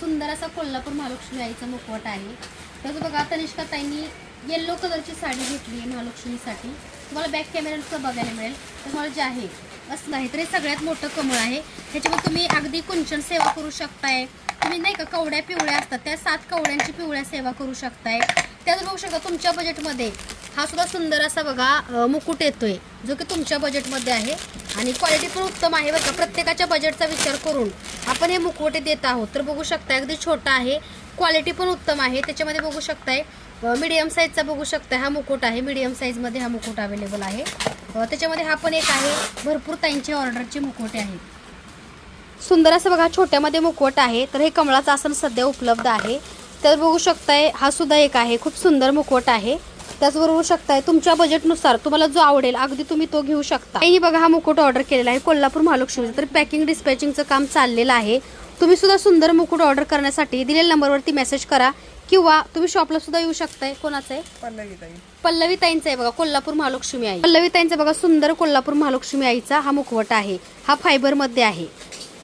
सुंदर असा कोल्हापूर महालक्ष्मी आईचा मुखवट आहे. त्याचं बघा तनिष्का ताईंनी येल्लो कलरची साडी घेतली आहे महालक्ष्मीसाठी. तुम्हाला बॅक कॅमेऱ्याचं बघायला मिळेल. तुम्हाला जे आहे असं आहे तर हे सगळ्यात मोठं कमळ आहे. ह्याच्यामध्ये तुम्ही अगदी कुंचन सेवा करू शकताय. तुम्ही नाही का कवड्या पिवळ्या असतात. त्या सात कवड्यांची पिवळ्या सेवा करू शकताय. त्यात बघू शकता तुमच्या बजेटमध्ये हा सुद्धा सुंदर असा बघा मुकुट येतोय जो की तुमच्या बजेटमध्ये आहे. आणि क्वालिटी पण उत्तम आहे बघा प्रत्येकाच्या बजेटचा विचार करून आपण हे मुखवटे देत आहोत. तर बघू शकता अगदी छोटा आहे. क्वालिटी पण उत्तम आहे. त्याच्यामध्ये बघू शकताय मीडियम साईजचा बघू शकता हा मुकुट आहे. मीडियम साईजमध्ये हा मुकुट अवेलेबल आहे. त्याच्यामध्ये हा पण एक आहे. भरपूर ताईंचे ऑर्डरचे मुखवटे आहेत. सुंदर असं बघा छोट्यामध्ये मुखवट आहे. तर हे कमळाचं आसन सध्या उपलब्ध आहे. तर बघू शकताय हा सुद्धा एक आहे. खूप सुंदर मुकुट आहे. त्याचबरोबर शकताय. तुमच्या बजेटनुसार तुम्हाला जो आवडेल अगदी तुम्ही तो घेऊ शकता. ही बघा हा मुकुट ऑर्डर केलेला आहे कोल्हापूर महालक्ष्मीचं. तर पॅकिंग डिस्पॅचिंगचं काम चाललेलं आहे. तुम्ही सुद्धा सुंदर मुकुट ऑर्डर करण्यासाठी दिलेल्या नंबरवरती मेसेज करा. किंवा तुम्ही शॉपला सुद्धा येऊ शकताय. कोणाचं आहे पल्लवी ताई पल्लवी ताईंचा आहे बघा कोल्हापूर महालक्ष्मी आई. पल्लवी ताईंचा बघा सुंदर कोल्हापूर महालक्ष्मी आईचा हा मुखवट आहे. हा फायबरमध्ये आहे.